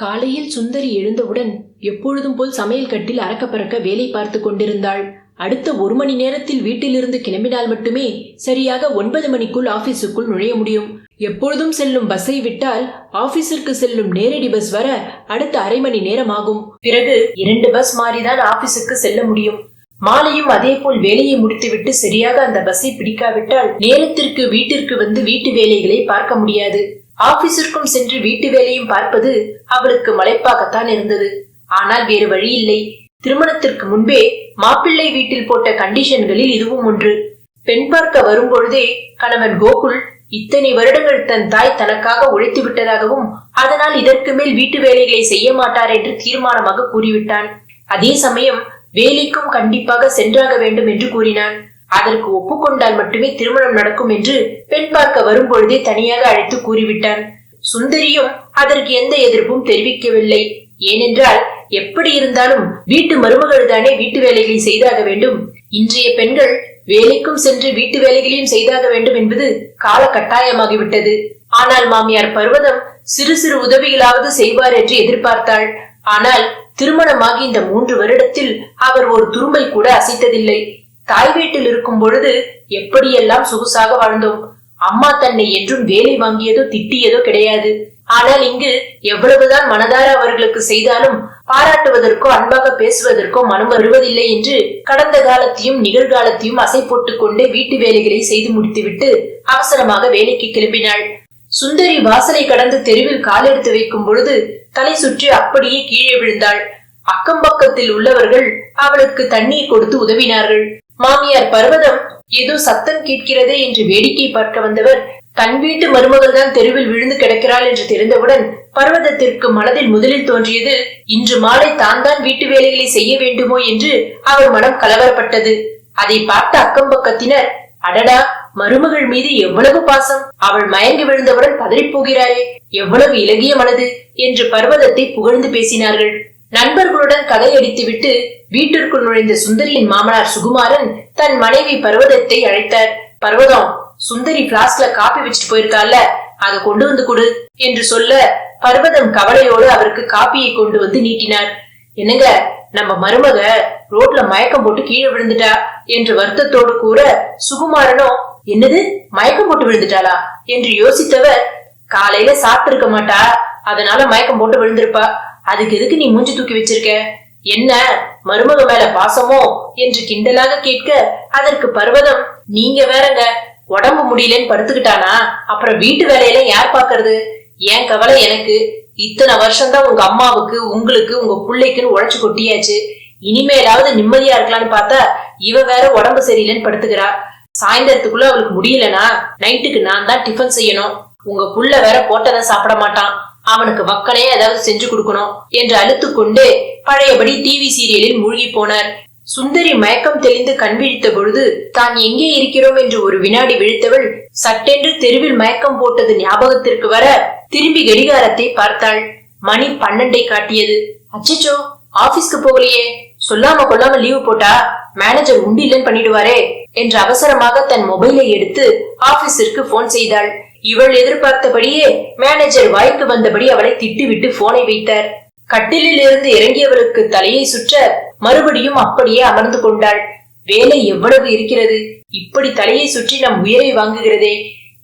காலையில் சுந்தரி எழுந்தவுடன் எப்பொழுதும் போல் சமையல் கட்டில் அறக்க பறக்க வேலை பார்த்து கொண்டிருந்தாள். அடுத்த ஒரு மணி நேரத்தில் வீட்டிலிருந்து கிளம்பினால் மட்டுமே சரியாக ஒன்பது மணிக்குள் ஆபீஸுக்குள் நுழைய முடியும். எப்பொழுதும் செல்லும் பஸ்ஸை விட்டால் ஆபீஸிற்கு செல்லும் நேரடி பஸ் வர அடுத்த அரை மணி நேரம் ஆகும் பிறகு இரண்டு பஸ் மாறிதான் ஆபீஸுக்கு செல்ல முடியும். மாலையும் அதே போல் வேலையை முடித்துவிட்டு சரியாக அந்த பஸ்ஸை பிடிக்காவிட்டால் நேரத்திற்கு வீட்டிற்கு வந்து வீட்டு வேலைகளை பார்க்க முடியாது. ஆபீஸிற்கும் சென்று வீட்டு வேலையும் பார்ப்பது அவளுக்கு மலைப்பாகத்தான் இருந்தது. ஆனால் வேறு வழி இல்லை. திருமணத்திற்கு முன்பே மாப்பிள்ளை வீட்டில் போட்ட கண்டிஷன்களில் இதுவும் ஒன்று. பெண் பார்க்க வரும்பொழுதே கணவன் கோகுல் இத்தனை வருடங்கள் தன் தாய் தனக்காக உழைத்து விட்டதாகவும் அதனால் இதற்கு மேல் வீட்டு வேலைகளை செய்ய மாட்டார் என்று தீர்மானமாக கூறிவிட்டான். அதே சமயம் வேலைக்கும் கண்டிப்பாக சென்றாக வேண்டும் என்று கூறினான். அதற்கு ஒப்புக்கொண்டால் மட்டுமே திருமணம் நடக்கும் என்று பெண் பார்க்க வரும்பொழுதே தனியாக அழைத்து கூறிவிட்டான் சுந்தரியும் அதற்கு எந்த எதிர்ப்பும் தெரிவிக்கவில்லை. ஏனென்றால் எப்படி இருந்தாலும் வீட்டு மருமகள் தானே வீட்டு வேலைகளை செய்தாக வேண்டும். இன்றைய பெண்கள் வேலைக்கும் சென்று வீட்டு வேலைகளையும் செய்தாக வேண்டும் என்பது கால கட்டாயமாகிவிட்டது ஆனால் மாமியார் பர்வதம் சிறு சிறு உதவிகளாவது செய்வார் என்று எதிர்பார்த்தாள். ஆனால் திருமணமாகி இந்த மூன்று வருடத்தில் அவர் ஒரு துரும்பை கூட அசைத்ததில்லை. தாய் வீட்டில் இருக்கும் பொழுது எப்படியெல்லாம் சொகுசாக வாழ்ந்தோம்? அம்மா தன்னை என்றும் வேலை வாங்கியதோ திட்டியதோ கிடையாது. ஆனால் இங்கு எவ்வளவுதான் மனதார அவர்களுக்கு செய்தாலும் பாராட்டுவதற்கோ அன்பாக பேசுவதற்கோ மனம் வருவதில்லை என்று கடந்த காலத்தையும் நிகழ்காலத்தையும் அசை போட்டுக் கொண்டே வீட்டு வேலைகளை செய்து முடித்துவிட்டு அவசரமாக வேலைக்கு கிளம்பினாள். சுந்தரி வாசலை கடந்து தெருவில் காலெடுத்து வைக்கும் பொழுது தலை சுற்றி அப்படியே கீழே விழுந்தாள். அக்கம் பக்கத்தில் உள்ளவர்கள் அவளுக்கு தண்ணீர் கொடுத்து உதவினார்கள். மாமியார் பர்வதம் ஏதோ சத்தம் கேட்கிறதே என்று வேடிக்கை பார்க்க வந்தவர் தன் வீட்டு மருமகள் தான் தெருவில் விழுந்து கிடக்கிறாள் என்று தெரிந்தவுடன் பர்வதத்திற்கு மனதில் முதலில் தோன்றியது இன்று மாலை தான் தான் வீட்டு வேலைகளை செய்ய வேண்டுமோ என்று அவர் மனம் கலவரப்பட்டது. அதை பார்த்த அக்கம் பக்கத்தினர் அடடா மருமகள் மீது எவ்வளவு பாசம் அவள் மயங்கி விழுந்தவுடன் பதறிப் போகிறாரே எவ்வளவு இலகிய மனது என்று பர்வதத்தை புகழ்ந்து பேசினார்கள். நண்பர்களுடன் கதையடித்துவிட்டு வீட்டிற்குள் நுழைந்த சுந்தரியின் மாமனார் சுகுமாரன் தன் மனைவி பர்வதத்தை அழைத்தார். பர்வதம் சுந்தரி பிளாஸ்க்ல காப்பி வச்சுட்டு போயிருக்கால அதை கொண்டு வந்து கொடு என்று சொல்ல பர்வதம் கவலையோடு அவருக்கு காப்பியை கொண்டு வந்து நீட்டினார். என்னங்க நம்ம மருமக ரோட்ல மயக்கம் போட்டு கீழே விழுந்துட்டா? என்று வருத்தத்தோடு கூற சுகுமாரனோ என்னது மயக்கம் போட்டு விழுந்துட்டாளா? என்று யோசித்தவர் காலையில சாப்பிட்டு இருக்க மாட்டா அதனால மயக்கம் போட்டு விழுந்திருப்பா. அதுக்கு எதுக்கு நீ மூஞ்சி தூக்கி வச்சிருக்க? என்ன மருமக மேல பாசமோ? என்று கிண்டலாக கேட்க அதற்கு பர்வதம் நீங்க வேறங்க உடம்பு முடியலன்னு படுத்துக்கிட்டானா? அப்புறம் வீட்டு வேலையில யார் பாக்குறது ஏன் கவலை எனக்கு? இத்தனை வருஷம்தான் உங்க அம்மாவுக்கு உங்களுக்கு உங்க பிள்ளைக்குன்னு உழைச்சு கொட்டியாச்சு. இனிமேலாவது நிம்மதியா இருக்கலாம்னு பார்த்தா இவ வேற உடம்பு சரியில்லைன்னு படுத்துக்கிறா. சாயந்தரத்துக்குள்ள அவளுக்கு முடியலனா நைட்டுக்கு நான் தான் டிஃபன் செய்யணும். உங்க புள்ள வேற போட்டதை சாப்பிட மாட்டான். அவனுக்கு வக்கனே ஏதாவது செஞ்சு கொடுக்கணும் என்று அழுத்து கொண்டு பழையபடி டிவி சீரியலில் மூழ்கி போனார். சுந்தரி மயக்கம் தெளிந்து கண் விழித்த பொழுது தான் எங்கே இருக்கிறோம்? என்று ஒரு வினாடி விழித்தவள் சட்டென்று தெருவில் மயக்கம் போட்டது ஞாபகத்திற்கு வர திரும்பி கடிகாரத்தை பார்த்தாள். மணி பன்னெண்டை காட்டியது. அச்சச்சோ ஆபீஸ்க்கு போகலையே. சொல்லாம கொள்ளாம லீவு போட்டா மேனேஜர் உண்டு இல்லைன்னு பண்ணிடுவாரே என்று அவசரமாக தன் மொபைலை எடுத்து ஆபீஸிற்கு போன் செய்தாள். இவள் எதிர்பார்த்தபடியே மேனேஜர் வாய்க்கு வந்தபடி அவளை திட்டுவிட்டு போனை வைத்தார். கட்டிலில் இருந்து இறங்கியவளுக்கு தலையை சுற்ற மறுபடியும் அப்படியே அமர்ந்து கொண்டாள். வேலை எவ்வளவு இருக்கிறது? இப்படி தலையை சுற்றி நம் உயிரை வாங்குகிறதே.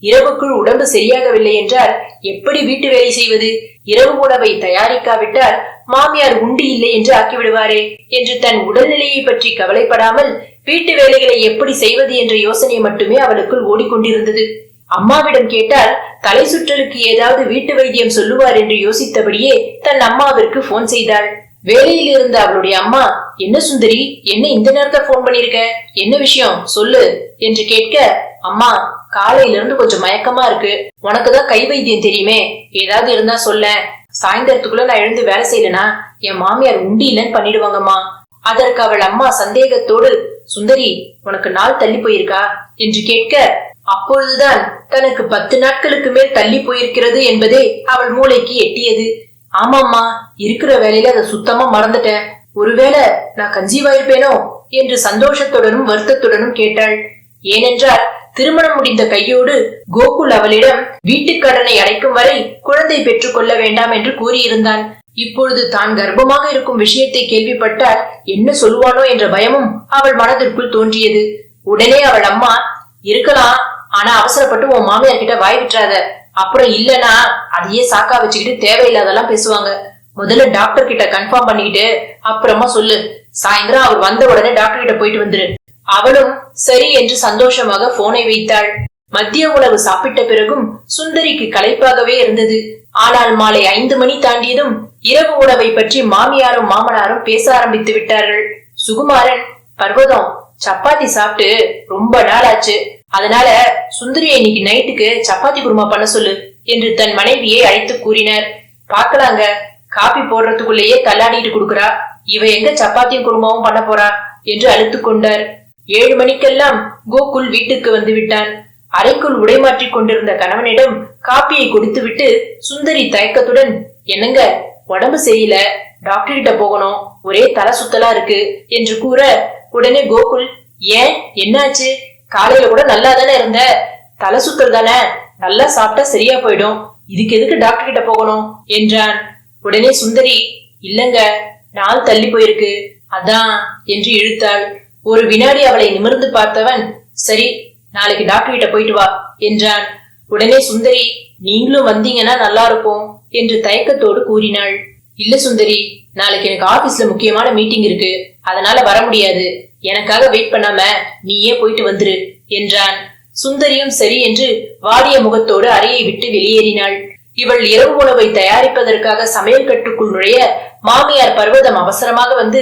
இரவுக்குள் உடம்பு சரியாகவில்லை என்றால் எப்படி வீட்டு வேலை செய்வது? இரவு உணவை தயாரிக்காவிட்டால் மாமியார் உண்டு இல்லை என்று ஆக்கிவிடுவாரே என்று தன் உடல்நிலையை பற்றி கவலைப்படாமல் வீட்டு வேலைகளை எப்படி செய்வது என்ற யோசனை மட்டுமே அவளுக்குள் ஓடிக்கொண்டிருந்தது. அம்மாவிடம் கேட்டால் தலை சுற்றலுக்கு ஏதாவது வீட்டு வைத்தியம் சொல்லுவார் என்று யோசித்தபடியே தன் அம்மாவிற்கு போன் செய்தாள். வேலையில் இருந்த அவளுடைய அம்மா என்ன சுந்தரி என்ன இந்த நேரத்துல போன் பண்ணிருக்க? என்ன விஷயம்? சொல்லு என்று கேட்க அம்மா காலையில இருந்து கொஞ்சம் மயக்கமா இருக்கு. உனக்குதான் கை வைத்தியம் தெரியுமே. ஏதாவது இருந்தா சொல்ல. சாயந்தரத்துக்குள்ள நான் எழுந்து வேலை செய்யலனா என் மாமியார் உண்டி இல்லைன்னு பண்ணிடுவாங்கம்மா. அதற்கு அவள் அம்மா சந்தேகத்தோடு சுந்தரி உனக்கு நாள் தள்ளி போயிருக்கா? என்று கேட்க அப்பொழுதுதான் தனக்கு பத்து நாட்களுக்கு மேல் தள்ளி போயிருக்கிறது என்பதே அவள் மூளைக்கு எட்டியது. ஆமாம்மா இருக்கிற வேலையில அதை சுத்தமா மறந்துட்டேன். ஒருவேளை நான் கஞ்சிவாயிருப்பேனோ என்று சந்தோஷத்துடனும் வருத்தத்துடனும் கேட்டாள். ஏனென்றால் திருமணம் முடிந்த கையோடு கோகுல் அவளிடம் வீட்டுக் கடனை அடைக்கும் வரை குழந்தை பெற்றுக் கொள்ள வேண்டாம் என்று கூறியிருந்தான். இப்பொழுது தான் கர்ப்பமாக இருக்கும் விஷயத்தை கேள்விப்பட்டால் என்ன சொல்லுவானோ என்ற பயமும் அவள் மனதிற்குள் தோன்றியது. உடனே அவள் அம்மா இருக்கலாம். ஆனா அவசரப்பட்டு உன் மாமியார் கிட்ட வாய் விட்டுறாத. அப்புறம் இல்லனா அதையே சாக்கா வச்சுக்கிட்டு தேவையில்லாதெல்லாம் பேசுவாங்க. முதல்ல டாக்டர் கிட்ட கன்ஃபார்ம் பண்ணிக்கிட்டு அப்புறமா சொல்லு. சாயந்தரம் அவர் வந்த உடனே டாக்டர் கிட்ட போயிட்டு வந்துரு. அவளும் சரி என்று சந்தோஷமாக போனை வைத்தாள். மதிய உணவு சாப்பிட்ட பிறகும் சுந்தரிக்கு களைப்பாகவே இருந்தது. ஆனால் மாலை ஐந்து மணி தாண்டியதும் இரவு உணவை பற்றி மாமியாரும் மாமனாரும் பேச ஆரம்பித்து விட்டார்கள். சுகுமாரன் பர்வதம் சப்பாத்தி சாப்பிட்டு ரொம்ப நாள் ஆச்சு அதனால சுந்தரியை இன்னைக்கு நைட்டுக்கு சப்பாத்தி குருமா பண்ண சொல்லு என்று தன் மனைவியை அழைத்து கூறினார். பார்க்கலாங்க. காபி போடுறதுக்குள்ளேயே தள்ளாடிட்டு கொடுக்கறா. இவ எங்க சப்பாத்தியும் குருமாவும் பண்ண போறா என்று அழுத்து கொண்டார். ஏழு மணிக்கெல்லாம் கோகுல் வீட்டுக்கு வந்து விட்டான். அறைக்குள் உடைமாற்றிக் கொண்டிருந்த கணவனிடம் காப்பியை கொடுத்துவிட்டு சுந்தரி தயக்கத்துடன் என்னங்க உடம்பு சரியில்லை? டாக்டர் கிட்ட போகணும். ஒரே தலை சுத்தலா இருக்கு என்று கூற உடனே கோகுல் ஏன்? என்னாச்சு? காலையில கூட நல்லா தானே இருந்த. தலை சுத்தல் தானே நல்லா சாப்பிட்டா சரியா போயிடும். இதுக்கு எதுக்கு டாக்டர் கிட்ட போகணும்? என்றான். உடனே சுந்தரி இல்லங்க நாள் தள்ளி போயிருக்கு. அதான் என்று இழுத்தாள். ஒரு வினாடி அவளை நிமிர்ந்து பார்த்தவன் சரி நாளைக்கு டாக்டர் கிட்ட போயிட்டு வா என்றான். உடனே சுந்தரி நீங்களும் வந்தீங்கன்னா நல்லா இருக்கும் என்று தயக்கத்தோடு கூறினாள். இல்ல சுந்தரி நாளைக்கு எனக்கு ஆபீஸ்ல முக்கியமான மீட்டிங் இருக்கு. அதனால வர முடியாது எனக்காக வெயிட் பண்ணாம நீயே போயிட்டு வந்துரு என்றான். சுந்தரியும் சரி என்று வாடிய முகத்தோடு அறையை விட்டு வெளியேறினாள். இவள் இரவு உணவை தயாரிப்பதற்காக சமையல் கட்டுக்குள் நுழைய மாமியார் பர்வதம் அவசரமாக வந்து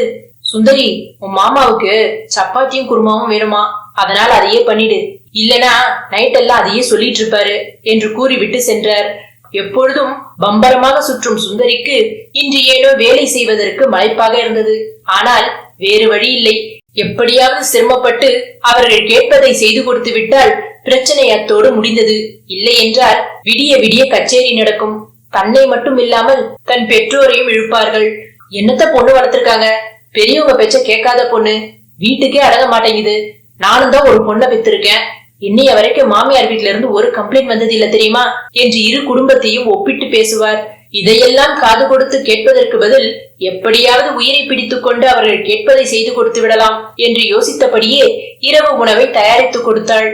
சுந்தரி உன் மாமாவுக்கு சப்பாத்தியும் குருமாவும் வேணுமா? அதனால அதையே பண்ணிடு. இல்லனா நைட் எல்லாம் அதையே சொல்லிட்டு இருப்பாரு என்று கூறிவிட்டு சென்றார். எப்பொழுதும் பம்பரமாக சுற்றும் சுந்தரிக்கு இன்று ஏனோ வேலை செய்வதற்கு மலைப்பாக இருந்தது. ஆனால் வேறு வழி இல்லை. எப்படியாவது சிரமப்பட்டு அவர்கள் கேட்பதை செய்து கொடுத்து விட்டால் பிரச்சனை அத்தோடு முடிந்தது. இல்லை என்றால் விடிய விடிய கச்சேரி நடக்கும். தன்னை மட்டும் இல்லாமல் தன் பெற்றோரையும் இழுப்பார்கள். என்னத்த பொண்ணு வளர்த்திருக்காங்க? பெரியவங்க பேச்ச கேட்காத பொண்ணு. வீட்டுக்கே அடங்க மாட்டேங்குது. நானும் தான் ஒரு பொண்ணை பெற்றிருக்கேன். இன்னைய வரைக்கும் மாமியார் வீட்ல இருந்து ஒரு கம்ப்ளைண்ட் வந்தது இல்ல தெரியுமா? என்று இரு குடும்பத்தையும் ஒப்பிட்டு பேசுவார். இதையெல்லாம் காது கொடுத்து கேட்பதற்கு பதில் எப்படியாவது உயிரை பிடித்துக் கொண்டு அவர்கள் கேட்பதை செய்து கொடுத்து விடலாம் என்று யோசித்தபடியே இரவு உணவை தயாரித்துக் கொடுத்தாள்.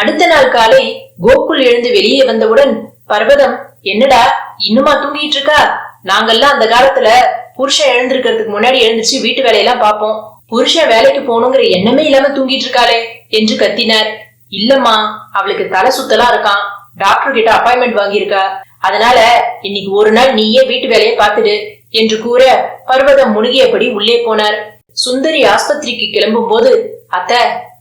அடுத்த நாள் காலை கோகுல் எழுந்து வெளியே வந்தவுடன் பர்வதம் என்னடா இன்னுமா தூங்கிட்டு இருக்கா நாங்கெல்லாம் அந்த காலத்துல புருஷன் எழுந்திருக்கிறதுக்கு முன்னாடி எழுந்துச்சு வீட்டு வேலையெல்லாம் பார்ப்போம். புருஷன் வேலைக்கு போகணுங்கிற எண்ணமே இல்லாம தூங்கிட்டு இருக்காளே என்று கத்தினார். இல்லம்மா அவளுக்கு தலை சுத்தலா இருக்கான் டாக்டர் கிட்ட அப்பாயின்மெண்ட் வாங்கியிருக்கா. அதனால இன்னைக்கு ஒரு நாள் நீயே வீட்டு வேலையை பார்த்துடு என்று கூற பர்வதம் முழுகியபடி உள்ளே போனார். சுந்தரி ஆஸ்பத்திரிக்கு கிளம்பும் போது அத்த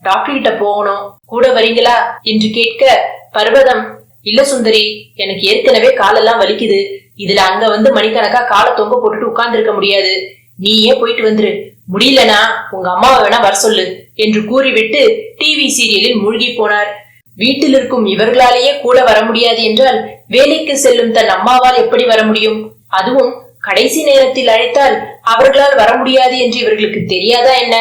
டாக்டர் கிட்ட போகணும். கூட வரீங்களா? என்று கேட்க பர்வதம் இல்ல சுந்தரி எனக்கு ஏற்கனவே காலெல்லாம் வலிக்குது. இதுல அங்க வந்து மணிக்கணக்கா காலை தொங்க போட்டுட்டு உட்கார்ந்து இருக்க முடியாது. நீயே போயிட்டு வந்துரு. முடியலனா உங்க அம்மாவை வேணா வர சொல்லு என்று கூறிவிட்டு டிவி சீரியலில் மூழ்கி போனார். வீட்டில் இருக்கும் இவர்களாலேயே கூட வர முடியாது என்றால் வேலைக்கு செல்லும் தன் அம்மாவால் எப்படி வர முடியும்? அதுவும் கடைசி நேரத்தில் அழைத்தால் அவர்களால் வர முடியாது என்று இவர்களுக்கு தெரியாதா என்ன?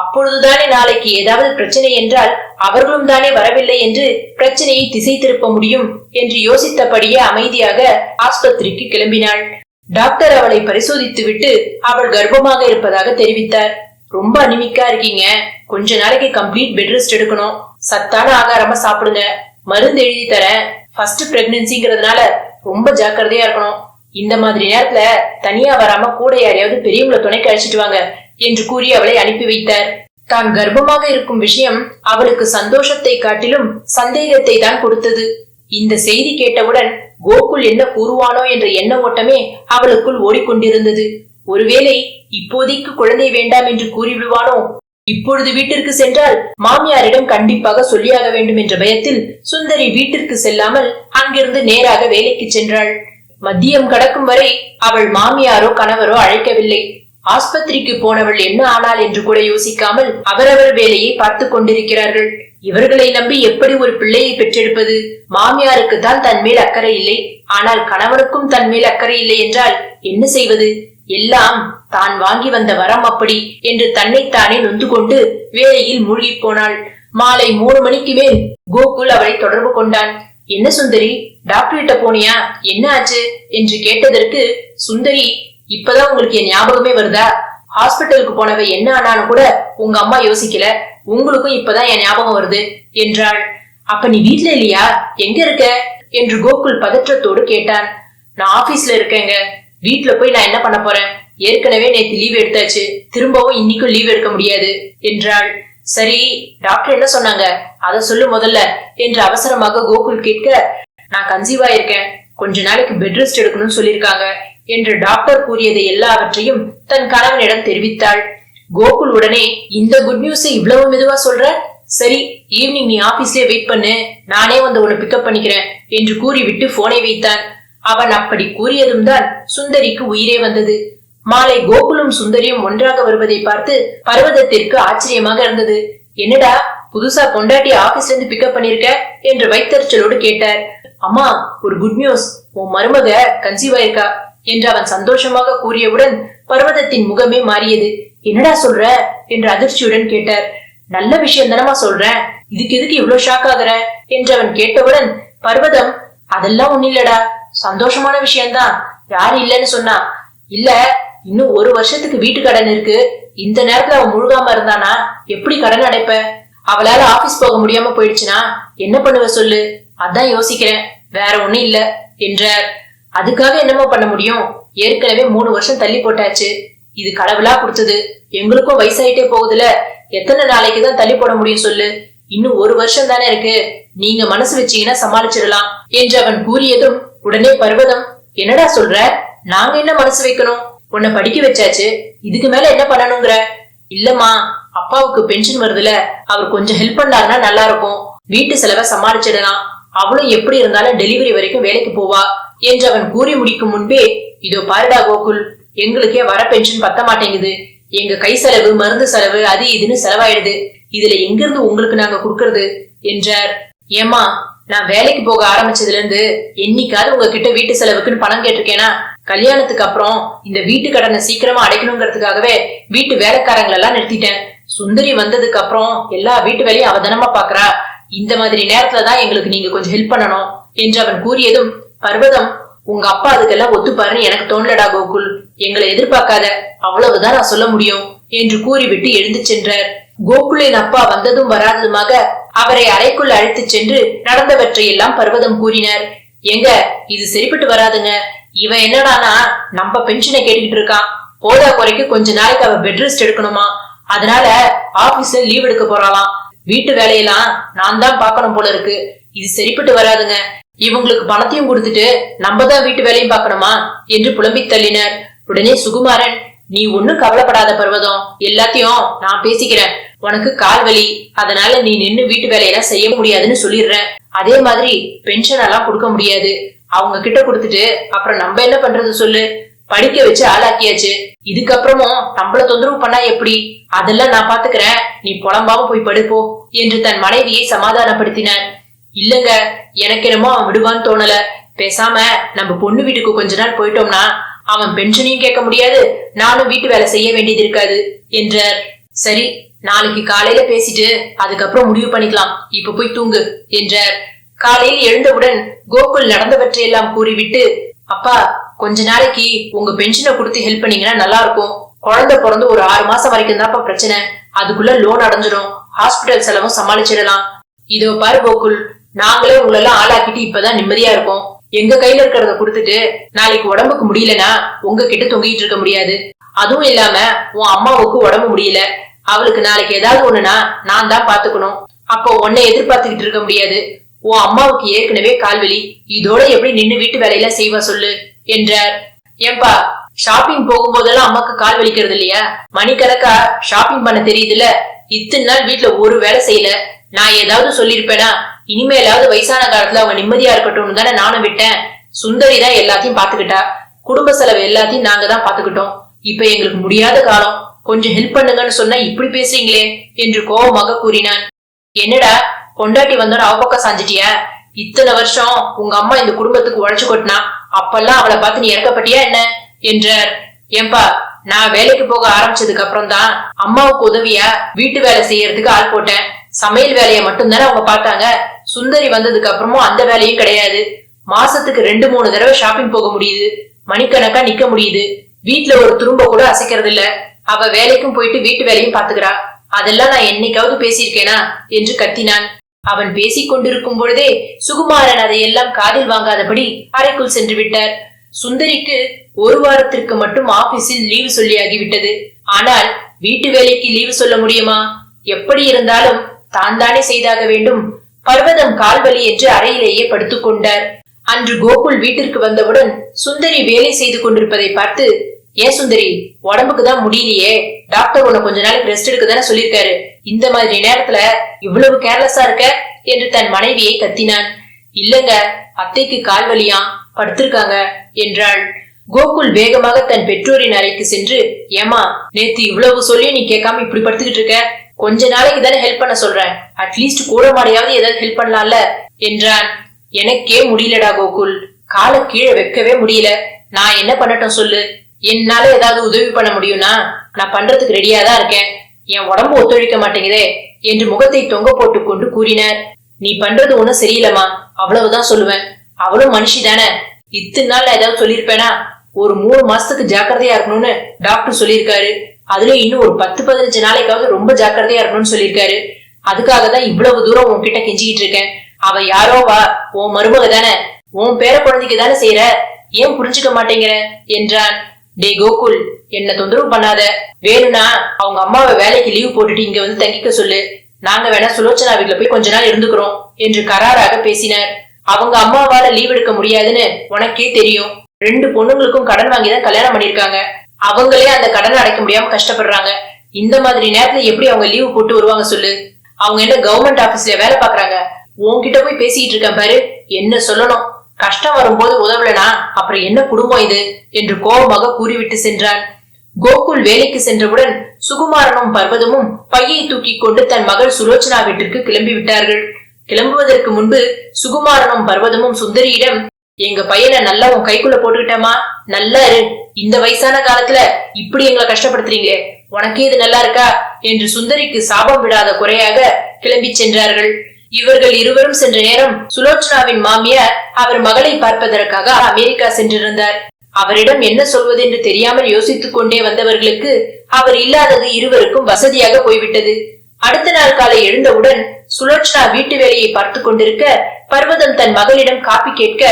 அப்பொழுதுதானே நாளைக்கு ஏதாவது பிரச்சனை என்றால் அவர்களும் தானே வரவில்லை என்று பிரச்சனையை திசை திருப்ப முடியும் என்று யோசித்தபடியே அமைதியாக ஆஸ்பத்திரிக்கு கிளம்பினாள். டாக்டர் அவளை பரிசோதித்துவிட்டு அவள் கர்ப்பமாக இருப்பதாக தெரிவித்தார். ரொம்ப அனிமிக்கா இருக்கீங்க. கொஞ்ச நாளைக்கு கம்ப்ளீட் பெட் ரெஸ்ட் எடுக்கணும். சத்தான ஆகாரமா சாப்பிடுங்க. மருந்து எழுதி தரேன். ஃபர்ஸ்ட் பிரெக்னன்சிங்கிறதுனால ரொம்ப ஜாக்கிரதையா இருக்கணும். இந்த மாதிரி நேரத்துல தனியா வராம கூட யாரையாவது பெரியவங்களை துணைக்கு அழைச்சிட்டு வாங்க என்று கூறி அவளை அனுப்பி வைத்தார். தான் கர்ப்பமாக இருக்கும் விஷயம் அவளுக்கு சந்தோஷத்தை காட்டிலும் சந்தேகத்தை தான் கொடுத்தது. இந்த செய்தி கேட்டவுடன் கோகுல் என்ன கூறுவானோ என்ற எண்ண ஓட்டமே அவளுக்குள் ஓடிக்கொண்டிருந்தது. ஒருவேளை இப்போதைக்கு குழந்தை வேண்டாம் என்று கூறிவிடுவானோ இப்பொழுது வீட்டிற்கு சென்றால் மாமியாரிடம் கண்டிப்பாக சொல்லியாக வேண்டும் என்ற பயத்தில் சுந்தரி வீட்டிற்கு செல்லாமல் அங்கிருந்து நேராக வேலைக்கு சென்றாள். மதியம் கடக்கும் வரை அவள் மாமியாரோ கணவரோ அழைக்கவில்லை. ஆஸ்பத்திரிக்கு போனவள் என்ன ஆனாள் என்று கூட யோசிக்காமல் அவரவர் வேலையை பார்த்து கொண்டிருக்கிறார்கள். இவர்களை நம்பி எப்படி ஒரு பிள்ளையை பெற்றெடுப்பது? மாமியாருக்கு தான் தன் மேல் அக்கறை இல்லை. ஆனால் கணவனுக்கும் தன் மேல் அக்கறை இல்லை என்றால் என்ன செய்வது? எல்லாம் தான் வாங்கி வந்த வரம் அப்படி என்று தன்னைத்தானே நொந்து கொண்டு வேலையில் மூழ்கி போனாள். மாலை மூணு மணிக்கு மேல் கோகுல் அவளை தொடர்பு கொண்டான். என்ன சுந்தரி டாக்டர் கிட்ட போனியா? என்ன ஆச்சு? என்று கேட்டதற்கு சுந்தரி இப்பதான் உங்களுக்கு என் ஞாபகமே வருதா? ஹாஸ்பிட்டலுக்கு போனவ என்ன ஆனான்னு கூட உங்க அம்மா யோசிக்கல. உங்களுக்கும் இப்பதான் என் ஞாபகம் வருது என்றாள். அப்ப நீ வீட்ல இல்லையா? எங்க இருக்க? என்று கோகுல் பதற்றத்தோடு கேட்டான். நான் ஆபீஸ்ல இருக்கேங்க. வீட்டுல போய் நான் என்ன பண்ண போறேன்? ஏற்கனவே நேத்து லீவ் எடுத்தாச்சு. திரும்பவும் இன்னைக்கும் லீவ் எடுக்க முடியாது என்றாள். சரி டாக்டர் என்ன சொன்னாங்க? அத சொல்லு முதல்ல என்று அவசரமாக கோகுல் கேட்க நான் கன்சீவா இருக்கேன் கொஞ்ச நாளைக்கு பெட் ரெஸ்ட் எடுக்கணும்னு சொல்லியிருக்காங்க என்று டாக்டர் கூறியதை எல்லாவற்றையும் தன் கணவனிடம் தெரிவித்தாள். கோகுல் உடனே இந்த குட் நியூஸை இவ்வளவு மெதுவா சொல்ற? சரி ஈவினிங் நீ ஆபீஸ்லயே வெயிட் பண்ணு. நானே வந்து உன்னை பிக்கப் பண்ணிக்கிறேன் என்று கூறிவிட்டு போனை வைத்தான். அவன் அப்படி கூறியதும் தான் சுந்தரிக்கு உயிரே வந்தது. மாலை கோகுலும் சுந்தரியும் ஒன்றாக வருவதை பார்த்து பர்வதத்திற்கு ஆச்சரியமாக இருந்தது. என்னடா புதுசா பொண்டாட்டி ஆபீஸ்ல இருந்து பிக்கப் பண்ணிருக்க? என்று வைத்தறிச்சலோடு கேட்டார். அம்மா ஒரு குட் நியூஸ் உன் மருமக கன்சீவ் ஆயிருக்கா? என்று அவன் சந்தோஷமாக கூறியவுடன் பர்வதத்தின் முகமே மாறியது. என்னடா சொல்ற? என்று அதிர்ச்சியுடன் கேட்டார். நல்ல விஷயம் தானமா சொல்றேன் இதுக்கு எதுக்கு இவ்வளவு ஷாக் ஆகுற? என்று அவன் கேட்டவுடன் பர்வதம் அதெல்லாம் ஒன்னும் இல்லடா சந்தோஷமான விஷயம்தான். யாரு இல்லைன்னு சொன்னா இல்ல இன்னும் ஒரு வருஷத்துக்கு வீட்டு கடன் இருக்கு. இந்த நேரத்துல அவன் முழுகாம இருந்தானா? எப்படி கடன் அடைப்ப? அவளால ஆபீஸ் போக முடியாம போயிடுச்சுனா என்ன பண்ணுவ சொல்லு? அதான் யோசிக்கிறேன். வேற ஒண்ணும் இல்ல என்றார். அதுக்காக என்னமோ பண்ண முடியும். ஏற்கனவே மூணு வருஷம் தள்ளி போட்டாச்சு. இது கடவுளா கொடுத்தது. எங்களுக்கும் வயசாயிட்டே போகுதுல. எத்தனை நாளைக்கு தான் தள்ளி போட முடியும் சொல்லு? இன்னும் ஒரு வருஷம் தானே இருக்கு. நீங்க மனசு வச்சீங்கன்னா சமாளிச்சிடலாம் என்று அவன் கூறியதும் உடனே பர்வதம் என்னடா சொல்ற? நாங்க என்ன மனசு வைக்கணும்? உன்னை படிக்க வச்சாச்சு. இதுக்கு மேல என்ன பண்ணணுங்கிற? இல்லம்மா அப்பாவுக்கு பென்ஷன் வருதுல. அவர் கொஞ்சம் ஹெல்ப் பண்ணாருன்னா நல்லா இருக்கும் வீட்டு செலவை சமாளிச்சிடலாம். அவளும் எப்படி இருந்தாலும் டெலிவரி வரைக்கும் வேலைக்கு போவா என்று அவன் கூறி முடிக்கும் முன்பே இதோ பாருடா கோகுல் எங்களுக்கே வர பென்ஷன் பத்த மாட்டேங்குது. எங்க கை செலவு மருந்து செலவு அது இதுன்னு செலவாயிடுது. இதுல எங்க இருந்து உங்களுக்கு நாங்க குடுக்கறது? என்றார். ஏமா நான் வேலைக்கு போக ஆரம்பிச்சதுல இருந்து என்னைக்காவது உங்ககிட்ட வீட்டு செலவுக்குன்னு பணம் கேட்டிருக்கேனா? கல்யாணத்துக்கு அப்புறம் இந்த வீட்டு கடனை சீக்கிரமா அடைக்கணுங்கிறதுக்காகவே வீட்டு வேலைக்காரங்களை எல்லாம் நிறுத்திட்டேன். சுந்தரி வந்ததுக்கு அப்புறம் எல்லா வீட்டு வேலையும் அவதானமா பாக்குறா. இந்த மாதிரி நேரத்துல தான் எங்களுக்கு நீங்க கொஞ்சம் ஹெல்ப் பண்ணணும் என்று அவன் கூறியதும் பர்வதம் உங்க அப்பா அதுக்கெல்லாம் ஒத்துப்பாருன்னு எனக்கு தோணலடா கோகுல். எங்களை எதிர்பார்க்காத அவ்வளவுதான் நான் சொல்ல முடியும் என்று கூறிவிட்டு எழுந்து சென்றார். கோகுலின் அப்பா வந்ததும் வராததுமாக அவரை அறைக்குள் அழைத்துச் சென்று நடந்தவற்றை எல்லாம் பர்வதம் கூறினர். எங்க? இது சரிப்பட்டு வராதுங்க. இவன் என்னடானா நம்ம பென்ஷனை கேட்டுக்கிட்டு இருக்கான். போதா குறைக்கு கொஞ்ச நாளைக்கு அவ பெட் ரெஸ்ட் எடுக்கணுமா? அதனால ஆபீஸ்ல லீவ் எடுக்க போறாளாம். வீட்டு வேலையெல்லாம் நான் தான் பாக்கணும் போல இருக்கு. இது சரிப்பட்டு வராதுங்க. இவங்களுக்கு பணத்தையும் கொடுத்துட்டு நம்ம தான் வீட்டு வேலையும் பாக்கணுமா என்று புலம்பி தள்ளினர். உடனே சுகுமாரன் நீ ஒண்ணும் கவலைப்படாத பர்வதம். எல்லாத்தையும் நான் பேசிக்கிறேன். உனக்கு கால் வலி. அதனால நீ நின்னு வீட்டு வேலையெல்லாம் செய்ய முடியாதுன்னு சொல்லிடுற. அதே மாதிரி பென்ஷன் எல்லாம் கொடுக்க முடியாது. அவங்க கிட்ட கொடுத்துட்டு அப்புறம் நம்ம என்ன பண்றது சொல்லு. படிக்க வச்சு ஆளாக்கியாச்சு. இதுக்கப்புறமும் நம்மள தொந்தரவு பண்ணா எப்படி? அதெல்லாம் நான் பாத்துக்கிறேன். நீ புலம்பாம போய் படுப்போ என்று தன் மனைவியை சமாதானப்படுத்தின இல்லங்க எனக்கு என்னமோ அவன் விடுவான்னு தோணல. பேசாம நம்ம பொண்ணு வீட்டுக்கு கொஞ்ச நாள் போயிட்டோம்னா அவன் பென்ஷனையும் கேட்க முடியாது. நானும் வீட்டு வேலை செய்ய வேண்டியது இருக்காது என்றார். சரி நாளைக்கு காலையில பேசிட்டு அதுக்கப்புறம் முடிவு பண்ணிக்கலாம். இப்ப போய் தூங்கு என்றார். காலையில் எழுந்தவுடன் கோகுல் நடந்தவற்றையெல்லாம் கூறிவிட்டு அப்பா கொஞ்ச நாளைக்கு உங்க பென்ஷனை கொடுத்து ஹெல்ப் பண்ணீங்கன்னா நல்லா இருக்கும் குழந்தை பிறந்து ஒரு ஆறு மாசம் வரைக்கும் தான்ப்பா பிரச்சனை. அதுக்குள்ள லோன் அடைஞ்சிடும் ஹாஸ்பிட்டல் செலவும் சமாளிச்சிடலாம். இதோ பாரு கோகுல் நாங்களே உங்களெல்லாம் ஆளாக்கிட்டு இப்பதான் நிம்மதியா இருக்கோம். எங்க கையில இருக்கிறத கொடுத்துட்டு நாளைக்கு உடம்புக்கு முடியலனா உங்க கிட்ட தொங்கிட்டு இருக்க முடியாது. அதுவும் இல்லாம உன் அம்மாவுக்கு உடம்பு முடியல. அவளுக்கு நாளைக்கு ஏதாவது ஒண்ணுனா நான் தான் பாத்துக்கணும். அப்போ உன்னை எதிர்பார்த்துக்கிட்டு இருக்க முடியாது. உன் அம்மாவுக்கு ஏற்கனவே கால்வலி. இதோட எப்படி நின்னு வீட்டு வேலையில செய்வா சொல்லு என்றார். ஏன்பா ஷாப்பிங் போகும்போதெல்லாம் அம்மாக்கு கால் வலிக்கிறது இல்லையா? மணிக்கணக்கா ஷாப்பிங் பண்ண தெரியுதுல இத்தனை நாள் வீட்டுல ஒரு வேலை செய்யல. நான் ஏதாவது சொல்லிருப்பேனா இனிமேலாவது வயசான காலத்துல அவங்க நிம்மதியா இருக்கட்டும்னு தானே நானும் விட்டேன். சுந்தரி தான் எல்லாத்தையும் பாத்துக்கிட்டா. குடும்ப செலவு எல்லாத்தையும் நாங்க தான் பாத்துக்கிட்டோம். இப்ப எங்களுக்கு முடியாத காலம். கொஞ்சம் ஹெல்ப் பண்ணுங்கன்னு சொன்னா இப்படி பேசுறீங்களே என்று கோபமாக கூறினான். என்னடா பொண்டாட்டி வந்தோட அவ பக்கம் சாஞ்சிட்டியா? இத்தனை வருஷம் உங்க அம்மா இந்த குடும்பத்துக்கு உழைச்சு கொட்டினா அப்பெல்லாம் அவளை பார்த்து நீ இறக்கப்பட்டியா என்ன? என்றார். ஏன்பா நான் வேலைக்கு போக ஆரம்பிச்சதுக்கு அப்புறம் தான் அம்மாவுக்கு உதவியா வீட்டு வேலை செய்யறதுக்கு ஆள் போட்டேன். சமையல் வேலையை மட்டும்தானே அவங்க பார்த்தாங்க. சுந்தரி வந்ததுக்கு அப்புறமும் அந்த வேலையும் கிடையாது. மாசத்துக்கு ரெண்டு மூணு தடவை ஷாப்பிங் போக முடியுது. மணிக்கணக்கா நிக்க முடியுது. வீட்டுல ஒரு துரும்ப கூட அசைக்கிறது இல்ல அவ வேலைக்கும் போயிட்டு வீட்டு வேலையும் பாத்துக்கிறா. அதெல்லாம் நான் என்னைக்காவது பேசியிருக்கேனா? என்று கத்தினான். அவன் பேசிக் கொண்டிருக்கும் பொழுதே சுகுமாரன் அதையெல்லாம் காதில் வாங்காதபடி அறைக்குள் சென்று விட்டார். சுந்தரிக்கு ஒரு வாரத்திற்கு மட்டும் ஆபீஸில் லீவு சொல்லியாகிவிட்டது ஆனால் வீட்டு வேலைக்கு லீவு சொல்ல முடியுமா? எப்படி இருந்தாலும் தான் தானே செய்தாக வேண்டும். பர்வதம் கால்வலி என்று அறையிலேயே படுத்துக்கொண்டார் அன்று கோகுல் வீட்டிற்கு வந்தவுடன் சுந்தரி வேலை செய்து கொண்டிருப்பதை பார்த்து ஏன் சுந்தரி உடம்புக்கு தான் முடியலையே. டாக்டர் உன்னை கொஞ்ச நாளைக்கு ரெஸ்ட் எடுக்க தானே சொல்லியிருக்காரு. இந்த மாதிரி நேரத்துல இவ்வளவு கேர்லெஸ்ஸா இருக்க? என்று தன் மனைவியை கத்தினான். இல்லங்க அத்தைக்கு கால் வலியாம் படுத்திருக்காங்க என்றாள். கோகுல் வேகமாக தன் பெற்றோரின் அறைக்கு சென்று ஏமா நேத்து இவ்வளவு சொல்லி நீ கேட்காம இப்படி படுத்துக்கிட்டு இருக்க? கொஞ்ச நாளைக்கு தானே ஹெல்ப் பண்ண சொல்றேன். அட்லீஸ்ட் கூட மாடையாவது ஏதாவது ஹெல்ப் பண்ணலாம்ல என்றான். எனக்கே முடியலடா கோகுல். காலை கீழே வைக்கவே முடியல. நான் என்ன பண்ணட்டும் சொல்லு. என்னால ஏதாவது உதவி பண்ண முடியும்னா நான் பண்றதுக்கு ரெடியா தான் இருக்கேன். என் உடம்பு ஒத்துழைக்க மாட்டேங்குதே என்று முகத்தை தொங்க போட்டு கொண்டு கூறினார். நீ பண்றது ஒண்ணும் சரியில்லம்மா. அவ்வளவுதான் சொல்லுவேன். அவளும் மனுஷி தானே. இத்தனை நாள் ஏதாவது சொல்லியிருப்பேனா? ஒரு மூணு மாசத்துக்கு ஜாக்கிரதையா இருக்கணும்னு டாக்டர் சொல்லியிருக்காரு. அதுல இன்னும் ஒரு பத்து பதினஞ்சு நாளைக்காவது ரொம்ப ஜாக்கிரதையா இருக்கணும்னு சொல்லியிருக்காரு. அதுக்காக தான் இவ்வளவு தூரம் உன்கிட்ட கெஞ்சிக்கிட்டு இருக்கேன். அவ யாரோ வா உன் மருமக தானே. உன் பேர குழந்தைக்கு தானே செய்யற ஏன் புரிஞ்சுக்க மாட்டேங்கிற? என்றான். டே கோகுல் என்ன தொந்தரவு பண்ணாத. வேணும்னா அவங்க அம்மாவை வேலைக்கு லீவ் போட்டுட்டு இங்க வந்து தங்கிக்க சொல்லு. நாங்க வேணா சுலோச்சனா வீட்டுல போய் கொஞ்ச நாள் இருந்துக்கிறோம் என்று கராராக பேசினார். அவங்க அம்மாவால லீவ் எடுக்க முடியாதுன்னு உனக்கே தெரியும். ரெண்டு பொண்ணுங்களுக்கும் கடன் வாங்கி தான் கல்யாணம் பண்ணிருக்காங்க அவங்களே அந்த கடனை அடைக்க முடியாம கஷ்டப்படுறாங்க. இந்த மாதிரி நேரத்துல எப்படி அவங்க லீவ் போட்டு வருவாங்க சொல்லு? அவங்க என்ன கவர்மெண்ட் ஆபீஸ்ல வேலை பாக்குறாங்க உன்கிட்ட போய் பேசிட்டு இருக்கேன் பாரு. என்ன சொல்லணும்? கஷ்டம் வரும்போது உதவலனா? அப்புறம் என்ன குடும்பம் இது? என்று கோபமாக கூறிவிட்டு சென்றான். கோகுல் வேலைக்கு சென்றவுடன் சுகுமாரனும் பர்வதமும் பையை தூக்கி கொண்டு தன் மகள் சுலோச்சனா வீட்டிற்கு கிளம்பி விட்டார்கள். கிளம்புவதற்கு முன்பு சுகுமாரனும் பர்வதமும் சுந்தரியிடம் எங்க பையனை நல்லா உன் கைக்குள்ள போட்டுக்கிட்டமா நல்லா இரு. இந்த வயசான காலத்துல இப்படி எங்களை கஷ்டப்படுத்துறீங்களே. உனக்கே இது நல்லா இருக்கா? என்று சுந்தரிக்கு சாபம் விடாத குறையாக கிளம்பி சென்றார்கள். இவர்கள் இருவரும் சென்ற நேரம் சுலோச்சனாவின் மாமியார் அவர் மகளை பார்ப்பதற்காக அமெரிக்கா சென்றிருந்தார். அவரிடம் என்ன சொல்வது என்று தெரியாமல் யோசித்துக் கொண்டே வந்தவர்களுக்கு அவர் இல்லாதது இருவருக்கும் வசதியாக போய்விட்டது. அடுத்த நாள் காலை எழுந்தவுடன் சுலோச்சனா வீட்டு வேலையை பார்த்து கொண்டிருக்க பர்வதம் தன் மகளிடம் காப்பி கேட்க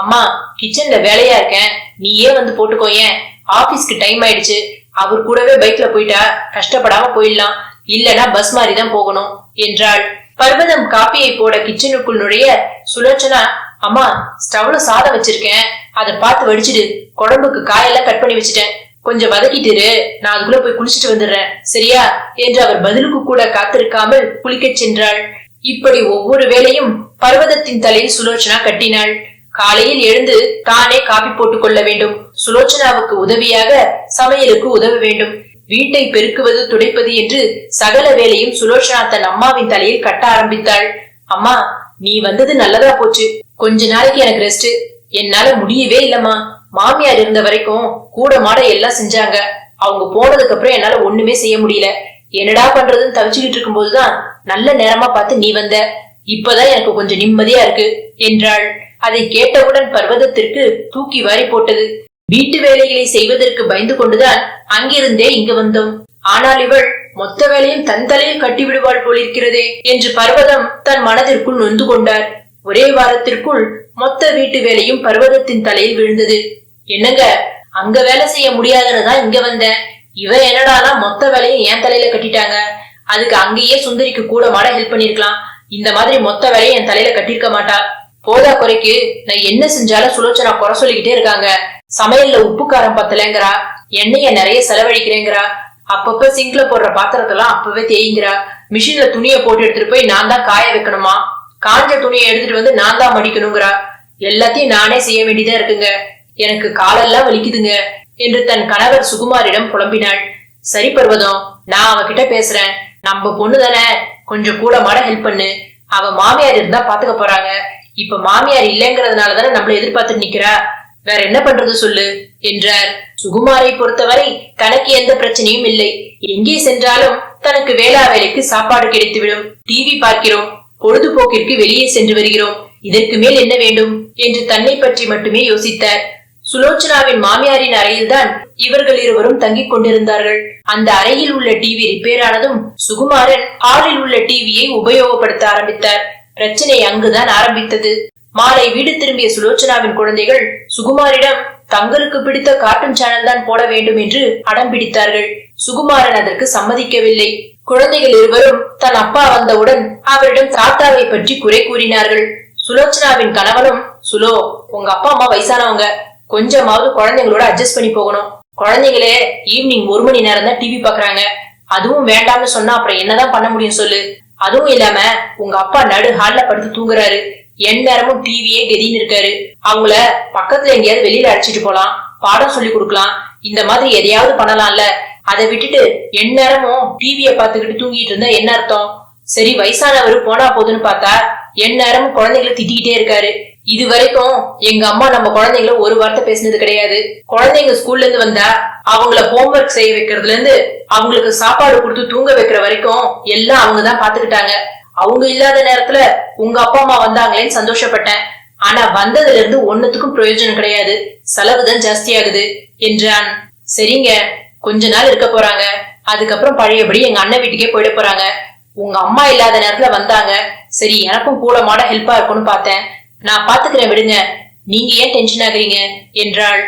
அம்மா கிச்சன்ல வேலையா இருக்கேன். நீயே வந்து போட்டுக்கோ ஏன்? ஆபீஸ்க்கு டைம் ஆயிடுச்சு. அவர் கூடவே பைக்ல போயிட்டா கஷ்டப்படாம போயிடலாம். இல்லனா பஸ் மாதிரி தான் போகணும் என்றாள். பர்வதம் காப்பியை போட கிச்சனுக்குள் நுழைய சுலோச்சனா அம்மா ஸ்டவ்ல சாதம் வச்சிருக்கேன். அதை பார்த்து வடிச்சிடு. குழம்புக்கு காயெல்லாம் கட் பண்ணி வச்சுட்டேன். கொஞ்சம் வதக்கிட்டுரு நான் அதுக்குள்ள போய் குளிச்சிட்டு வந்துடுறேன். சரியா? என்று அவர் பதிலுக்கு கூட காத்திருக்காமல் குளிக்கச் சென்றாள். இப்படி ஒவ்வொரு வேளையும் பர்வதத்தின் தலையில் சுலோச்சனா கட்டினாள். காலையில் எழுந்து தானே காபி போட்டுக் கொள்ள வேண்டும். சுலோச்சனாவுக்கு உதவியாக சமையலுக்கு உதவ வேண்டும். வீட்டை பெருக்குவது துடைப்பது என்று சகல வேலையும் சுலோச்சனா தன் அம்மாவின் தலையில் கட்ட ஆரம்பித்தாள். அம்மா நீ வந்தது நல்லதா போச்சு. கொஞ்ச நாளைக்கு எனக்கு ரெஸ்ட் என்னால முடியவே இல்லம்மா. மாமியார் இருந்த வரைக்கும் கூட மாட எல்லாம் செஞ்சாங்க. அவங்க போனதுக்கு அப்புறம் என்னால ஒண்ணுமே செய்ய முடியல. என்னடா பண்றதுன்னு தவிச்சுக்கிட்டு இருக்கும்போதுதான் நல்ல நேரமா பார்த்து நீ வந்த. இப்பதான் எனக்கு கொஞ்சம் நிம்மதியா இருக்கு என்றாள். அதை கேட்டவுடன் பர்வதத்திற்கு தூக்கி வாரி போட்டது. வீட்டு வேலைகளை செய்வதற்கு பயந்து கொண்டுதான் அங்கிருந்தே இங்கு வந்தோம். ஆனால் இவள் மொத்த வேலையும் தன் தலையில் கட்டிவிடுவாள் போலிருக்கிறதே என்று பர்வதம் தன் மனதிற்குள் நொந்து கொண்டார். ஒரே வாரத்திற்குள் மொத்த வீட்டு வேலையும் பர்வதத்தின் தலையில் விழுந்தது. என்னங்க அங்க வேலை செய்ய முடியாதுன்னுதான் இங்க வந்தேன் இவ என்னடானா மொத்த வேலையும் என் தலையில கட்டிட்டாங்க. அதுக்கு அங்கேயே சுந்தரிக்கு கூட மாட ஹெல்ப் பண்ணிருக்கலாம். இந்த மாதிரி மொத்த வேலையை என் தலையில கட்டியிருக்க மாட்டா. போதா குறைக்கு நான் என்ன செஞ்சாலும் சுலோச்சனா குறை சொல்லிக்கிட்டே இருக்காங்க. சமையல்ல உப்பு காரம் பத்தலைங்கிறா. எண்ணெய நிறைய செலவழிக்கிறேங்கிறா. அப்பப்ப சிங்க்ல போடுற பாத்திரத்தெல்லாம் அப்பவே தேய்ங்கிறா. மிஷின்ல துணிய போட்டு எடுத்துட்டு போய் நான் தான் காய வைக்கணுமா? காஞ்ச துணியை எடுத்துட்டு வந்து நான் தான் மடிக்கணுங்கிறா. எல்லாத்தையும் நானே செய்ய வேண்டியதா இருக்குங்க. எனக்கு காலெல்லாம் வலிக்குதுங்க என்று தன் கணவர் சுகுமாரிடம் புலம்பினாள். சரி பர்வதம் நான் அவகிட்ட பேசுறேன். நம்ம பொண்ணு தானே கொஞ்சம் கூட மாட ஹெல்ப் பண்ணு. அவ மாமியார் இருந்தா பாத்துக்க போறாங்க. இப்ப மாமியார் இல்லைங்கிறதுனால தானே நம்மள எதிர்பார்த்து நிக்கிறா. வேற என்ன பண்றது சொல்லு? என்றார். சுகுமாரை பொறுத்தவரை தனக்கு எந்த பிரச்சனையும் இல்லை. எங்கே சென்றாலும் தனக்கு வேளா வேலைக்கு சாப்பாடு கிடைத்துவிடும். டிவி பார்க்கிறோம். பொழுதுபோக்கிற்கு வெளியே சென்று வருகிறோம். இதற்கு மேல் என்ன வேண்டும்? என்று தன்னை பற்றி மட்டுமே யோசித்தார். சுலோச்சனாவின் மாமியாரின் அறையில்தான் இவர்கள் இருவரும் தங்கிக் கொண்டிருந்தார்கள். அந்த அறையில் உள்ள டிவி ரிப்பேர் ஆனதும் சுகுமாரன் ஹாலில் உள்ள டிவியை உபயோகப்படுத்த ஆரம்பித்தார். பிரச்சனை அங்குதான் ஆரம்பித்தது. மாலை வீடு திரும்பிய சுலோச்சனாவின் குழந்தைகள் சுகுமாரிடம் தங்களுக்கு பிடித்த கார்ட்டூன் சேனல் தான் போட வேண்டும் என்று அடம் பிடித்தார்கள். சுகுமாரன் அதற்கு சம்மதிக்கவில்லை. குழந்தைகள் இருவரும் தன் அப்பா வந்தவுடன் அவரிடம் தாத்தாவை பற்றி குறை கூறினார்கள். சுலோச்சனாவின் கணவனும் சுலோ உங்க அப்பா அம்மா வயசானவங்க. கொஞ்சமாவது குழந்தைங்களோட அட்ஜஸ்ட் பண்ணி போகணும். குழந்தைங்களே ஈவினிங் ஒரு மணி நேரம் தான் டிவி பாக்குறாங்க. அதுவும் வேண்டாம்னு சொன்னா அப்புறம் என்னதான் பண்ண முடியும் சொல்லு. அதுவும் இல்லாம உங்க அப்பா நடு ஹால்ல படுத்து தூங்குறாரு. என் நேரமும் டிவியே கெதின்னு இருக்காரு. அவங்கள பக்கத்துல எங்கேயாவது வெளியில அடிச்சிட்டு போலாம் பாடம் சொல்லி கொடுக்கலாம் இந்த மாதிரி எதையாவது பண்ணலாம்ல. அதை விட்டுட்டு என் நேரமும் டிவிய பாத்துக்கிட்டு தூங்கிட்டு இருந்தா என்ன அர்த்தம்? சரி வயசானவர் போனா போதுன்னு பார்த்தா என் நேரமும் குழந்தைகளை திட்டிக்கிட்டே இருக்காரு. இது வரைக்கும் எங்க அம்மா நம்ம குழந்தைங்கள ஒரு வார்த்தை பேசினது கிடையாது. குழந்தைங்க ஸ்கூல்ல இருந்து வந்தா அவங்கள ஹோம்ஒர்க் செய்ய வைக்கிறதுல இருந்து அவங்களுக்கு சாப்பாடு கொடுத்து தூங்க வைக்கிற வரைக்கும் எல்லாம் அவங்க தான் பாத்துக்கிட்டாங்க அவங்க இல்லாத நேரத்துல உங்க அப்பா அம்மா வந்தாங்களேன்னு சந்தோஷப்பட்டேன். ஆனா வந்ததுல இருந்து ஒன்னுத்துக்கும் பிரயோஜனம் கிடையாது. செலவு தான் ஜாஸ்தி ஆகுது என்றான். சரிங்க கொஞ்ச நாள் இருக்க போறாங்க. அதுக்கப்புறம் பழையபடி எங்க அண்ணன் வீட்டுக்கே போயிட போறாங்க. உங்க அம்மா இல்லாத நேரத்துல வந்தாங்க. சரி எனக்கும் கூட மாட ஹெல்ப்பா இருக்கும்னு பார்த்தேன். நான் பாத்துக்கிறேன் விடுங்க. நீங்க ஏன் டென்ஷன் ஆகுறீங்க? என்றாள்.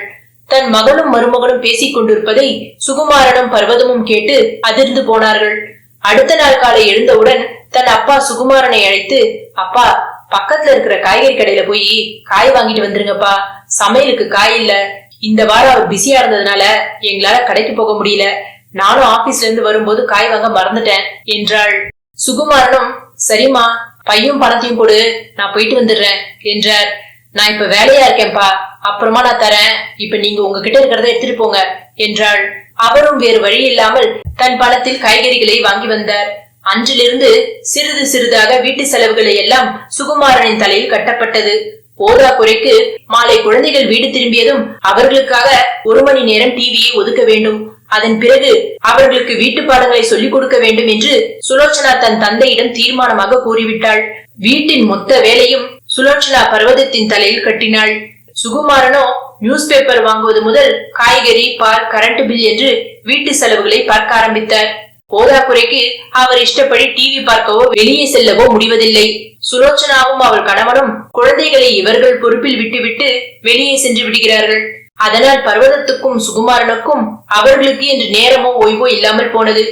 தன் மகளும் மருமகளும் பேசிக் கொண்டிருப்பதை சுகுமாரனும் பர்வதமும் கேட்டு அதிர்ந்து போனார்கள். அடுத்த நாள் காலை எழுந்தவுடன் தன் அப்பா சுகுமாரனை அழைத்து அப்பா பக்கத்துல இருக்கிற காய்கறி கடையில போய் காய் வாங்கிட்டு வந்துருங்கப்பா. சமையலுக்கு காய் இல்ல. இந்த வாரம் அவர் பிஸியா இருந்ததுனால எங்களால கடைக்கு போக முடியல. நானும் ஆபீஸ்ல இருந்து வரும்போது காய் வாங்க மறந்துட்டேன் என்றாள். சுகுமாரனும் சரிம்மா பையும் பணத்தையும் கொடு. நான் போயிட்டு வந்துடுறேன் என்றார். நான் இப்ப வேலையா இருக்கேன்ப்பா. அப்புறமா நான் தரேன். இப்ப நீங்க உங்ககிட்ட இருக்கிறத எடுத்துட்டு போங்க என்றாள். அவரும் வேறு வழி இல்லாமல் தன் பணத்தில் காய்கறிகளை வாங்கி வந்தார். அன்றிலிருந்து சிறிது சிறிதாக வீட்டு செலவுகளை எல்லாம் சுகுமாரனின் தலையில் கட்டப்பட்டது. போதா குறைக்கு மாலை குழந்தைகள் வீடு திரும்பியதும் அவர்களுக்காக ஒரு மணி நேரம் டிவியை ஒதுக்க வேண்டும். அதன் பிறகு அவர்களுக்கு வீட்டு பாடங்களை சொல்லிக் கொடுக்க வேண்டும் என்று சுலோச்சனா தன் தந்தையிடம் தீர்மானமாக கூறிவிட்டாள். வீட்டின் மொத்த வேலையும் சுலோச்சனா பர்வதத்தின் தலையில் கட்டினாள். சுகுமாரனோ நியூஸ் பேப்பர் வாங்குவது முதல் காய்கறி பால் கரண்ட் பில் என்று வீட்டு செலவுகளை பார்க்க ஆரம்பித்தார். போதாக்குறைக்கு அவர் இஷ்டப்படி டிவி பார்க்கவோ வெளியே செல்லவோ முடிவதில்லை. சுலோச்சனாவும் அவள் கணவனும் குழந்தைகளை இவர்கள் பொறுப்பில் விட்டுவிட்டு வெளியே சென்று விடுகிறார்கள். அதனால் பர்வதத்துக்கும் சுகுமாரனுக்கும் அவர்களுக்கு என்று நேரமோ ஓய்வோ இல்லாமல் போனது.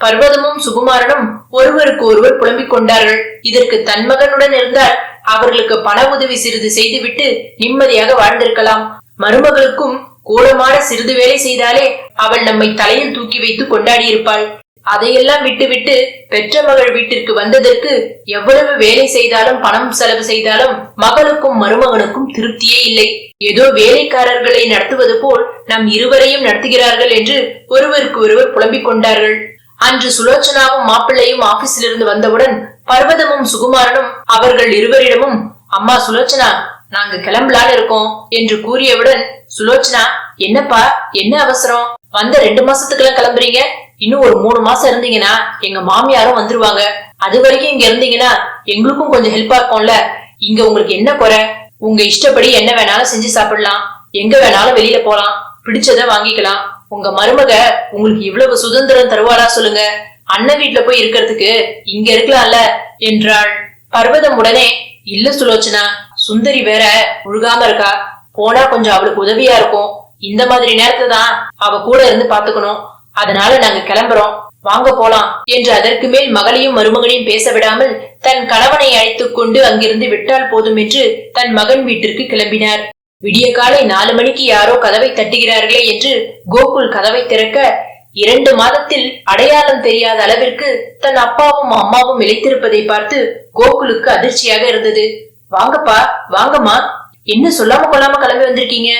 பர்வதமும் சுகுமாரனும் ஒருவருக்கு ஒருவர் புலம்பிக் கொண்டார்கள். இதற்கு தன் மகனுடன் இருந்தால் அவர்களுக்கு பண உதவி சிறிது செய்துவிட்டு நிம்மதியாக வாழ்ந்திருக்கலாம். மருமகளுக்கும் கூடமான சிறிது வேலை செய்தாலே அவள் நம்மை தலையில் தூக்கி வைத்து கொண்டாடியிருப்பாள். அதையெல்லாம் விட்டுவிட்டு பெற்ற மகள் வீட்டிற்கு வந்ததற்கு எவ்வளவு வேலை செய்தாலும் பணம் செலவு செய்தாலும் மகளுக்கும் மருமகனுக்கும் திருப்தியே இல்லை. ஏதோ வேலைக்காரர்களை நடத்துவது போல் நம் இருவரையும் நடத்துகிறார்கள் என்று ஒருவருக்கு ஒருவர் புலம்பிக் கொண்டார்கள். அன்று சுலோச்சனாவும் மாப்பிள்ளையும் ஆபீஸிலிருந்து வந்தவுடன் பர்வதமும் சுகுமாரனும் அவர்கள் இருவரிடமும் அம்மா சுலோச்சனா நாங்க கிளம்பலான்னு இருக்கோம் என்று கூறியவுடன் சுலோச்சனா என்னப்பா என்ன அவசரம்? வந்த ரெண்டு மாசத்துக்கெல்லாம் கிளம்புறீங்க? இன்னும் ஒரு மூணு மாசம் இருந்தீங்கன்னா எங்க மாமியாரும் வந்துருவாங்க. அது வரைக்கும் இங்க இருந்தீங்கன்னா எங்களுக்கும் கொஞ்சம் ஹெல்ப்பா இருக்கும்ல. இங்க உங்களுக்கு என்ன குறை? உங்க இஷ்டப்படி என்ன வேணாலும் செஞ்சு சாப்பிடலாம். எங்க வேணாலும் வெளியில போலாம். பிடிச்சத வாங்கிக்கலாம். உங்க மருமக உங்களுக்கு இவ்வளவு சுதந்திரம் தருவாரா சொல்லுங்க. அண்ணன் வீட்டுல போய் இருக்கிறதுக்கு இங்க இருக்கலாம்ல என்றாள். பர்வதம் உடனே இல்ல சுலோச்சனா சுந்தரி வேற முழுகாம இருக்கா. போனா கொஞ்சம் அவளுக்கு உதவியா இருக்கும். இந்த மாதிரி நேரத்துல தான் அவ கூட இருந்து பாத்துக்கணும் அதனால நாங்க கிளம்புறோம். வாங்க போலாம் என்று அதற்கு மேல் மகளையும் மருமகனையும் பேச விடாமல் தன் கணவனை அழைத்துக் கொண்டு அங்கிருந்து விட்டால் போதும் என்று தன் மகன் வீட்டிற்கு கிளம்பினார். விடிய காலை நாலு மணிக்கு யாரோ கதவை தட்டுகிறார்களே என்று கோகுல் கதவை திறக்க இரண்டு மாதத்தில் அடையாளம் தெரியாத அளவிற்கு தன் அப்பாவும் அம்மாவும் இழைத்திருப்பதை பார்த்து கோகுலுக்கு அதிர்ச்சியாக இருந்தது. வாங்கப்பா வாங்கம்மா. என்ன சொல்லாம கொள்ளாம கிளம்பி வந்திருக்கீங்க?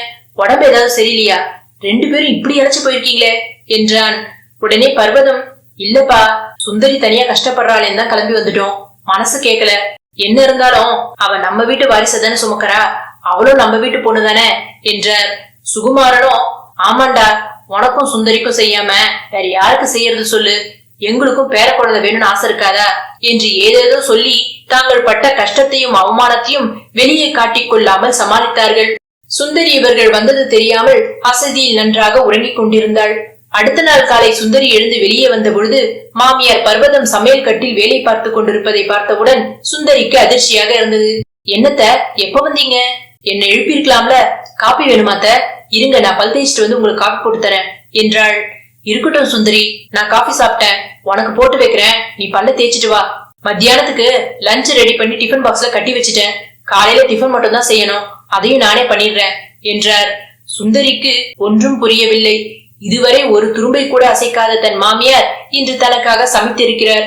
உடம்பு ஏதாவது சரியில்லையா? ரெண்டு பேரும் இப்படி அழைச்சு போயிருக்கீங்களே. என்றான். உடனே பர்வதம் இல்லப்பா சுந்தரி தனியா கஷ்டப்படுறாளேன்னு தான் கிளம்பி வந்துட்டோம். மனசு கேக்கல. என்ன இருந்தாலும் அவ நம்ம வீட்டு வாரிசதானே சுமக்கறா. அவளும் நம்ம வீட்டு பொண்ணு தானே என்றார். சுகுமாரனும் ஆமாண்டா உனக்கும் சுந்தரிக்கும் செய்யாம வேற யாருக்கு செய்யறது சொல்லு. எங்களுக்கும் பேர குழந்தை வேணும்னு ஆசை இருக்காதா? என்று ஏதேதோ சொல்லி தாங்கள் பட்ட கஷ்டத்தையும் அவமானத்தையும் வெளியே காட்டிக் கொள்ளாமல் சமாளித்தார்கள். சுந்தரி இவர்கள் வந்தது தெரியாமல் அசதியில் நன்றாக உறங்கிக் கொண்டிருந்தாள். அடுத்த நாள் காலை சுந்தரி எழுந்து வெளியே வந்த பொழுது மாமியார் பர்வதம் சமையல் கட்டில் வேலை பார்த்து கொண்டிருப்பதை பார்த்தவுடன் சுந்தரிக்கு அதிர்ச்சியாக இருந்தது. என்னத்த எப்ப வந்தீங்க? என்ன எழுப்பியிருக்கலாம்ல? காப்பி வேணுமாத்த இருங்க நான் பல் தேய்ச்சிட்டு வந்து உங்களுக்கு காப்பி போட்டு தரேன் என்றாள். இருக்கட்டும் சுந்தரி. நான் காஃபி சாப்பிட்டேன். உனக்கு போட்டு வைக்கிறேன். நீ பல்ல தேய்ச்சிட்டு வா. மத்தியானத்துக்கு லஞ்ச் ரெடி பண்ணி டிஃபன் பாக்ஸ்ல கட்டி வச்சுட்டேன். காலையில டிஃபன் மட்டும் தான் செய்யணும். அதையும் நானே பண்ணிடுறேன் என்றார். சுந்தரிக்கு ஒன்றும் புரியவில்லை. இதுவரை ஒரு துரும்பை கூட அசைக்காத தன் மாமியார் இன்று தனக்காக சமைத்திருக்கிறார்.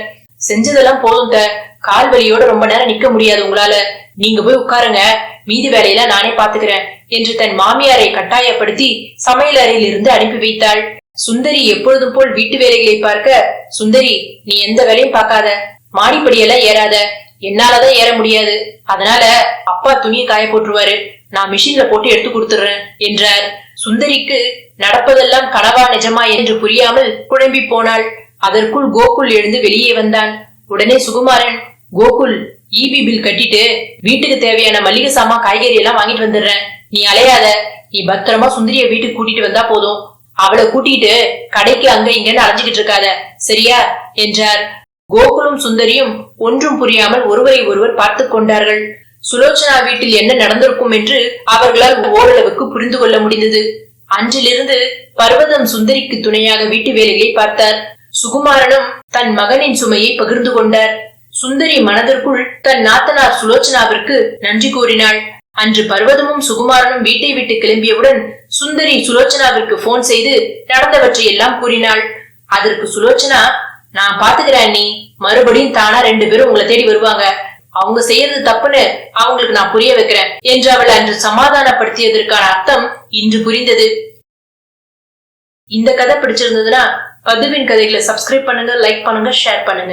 செஞ்சதெல்லாம் போதும் த கால் வலியோட ரொம்ப நேரம் நிக்க முடியாது உங்களால. நீங்க போய் உட்காருங்க. மீதி வேலையெல்லாம் நானே பாத்துக்கிறேன் என்று தன் மாமியாரை கட்டாயப்படுத்தி சமையல் அறையில் இருந்து அனுப்பி வைத்தாள். சுந்தரி எப்பொழுதும் போல் வீட்டு வேலைகளை பார்க்க சுந்தரி நீ எந்த வேலையும் பார்க்காத. மாடிப்படியெல்லாம் ஏறாத. என்னாலதான் ஏற முடியாது. அதனால அப்பா துணியை காய போட்டுருவாரு. நான் மிஷின்ல போட்டு எடுத்து கொடுத்துறேன் என்றார். சுந்தரிக்கு நடப்பதெல்லாம் கனவா நிஜமா என்று புரியாமல் குழம்பி போனாள். அதற்குள் கோகுல் எழுந்து வெளியே வந்தான். உடனே சுகுமாரன் கோகுல் இபி பில் கட்டிட்டு வீட்டுக்கு தேவையான மளிகை சாமான் காய்கறி எல்லாம் வாங்கிட்டு வந்துடுறேன். நீ அலையாத. நீ பத்திரமா சுந்தரிய வீட்டுக்கு கூட்டிட்டு வந்தா போதும். அவளை கூட்டிட்டு கடைக்கு அங்க இங்கன்னு அலைஞ்சுகிட்டு இருக்காத. சரியா? என்றார். கோகுலும் சுந்தரியும் ஒன்றும் புரியாமல் ஒருவரை ஒருவர் பார்த்து கொண்டார்கள். சுலோச்சனா வீட்டில் என்ன நடந்திருக்கும் என்று அவர்களால் ஓரளவுக்கு புரிந்து கொள்ள முடிந்தது. அன்றிலிருந்து பர்வதம் சுந்தரிக்கு துணையாக வீட்டு வேலைகளை பார்த்தார். சுகுமாரனும் தன் மகனின் சுமையை பகிர்ந்து கொண்டார். சுந்தரி மனதிற்குள் தன் நாத்தனார் சுலோச்சனாவிற்கு நன்றி கூறினாள். அன்று பர்வதமும் சுகுமாரனும் வீட்டை விட்டு கிளம்பியவுடன் சுந்தரி சுலோச்சனாவிற்கு போன் செய்து நடந்தவற்றை எல்லாம் கூறினாள். அதற்கு சுலோச்சனா நான் பாத்துக்கிறேன் நீ மறுபடியும் தானா ரெண்டு பேரும் உங்களை தேடி வருவாங்க. அவங்க செய்யறது தப்புன்னு அவங்களுக்கு நான் புரிய வைக்கிறேன் என்று அவள் அன்று சமாதானப்படுத்தியதற்கான அர்த்தம் இன்று புரிந்தது. இந்த கதை பிடிச்சிருந்ததுன்னா பதுவின் கதைகளை சப்ஸ்கிரைப் பண்ணுங்க லைக் பண்ணுங்க ஷேர் பண்ணுங்க.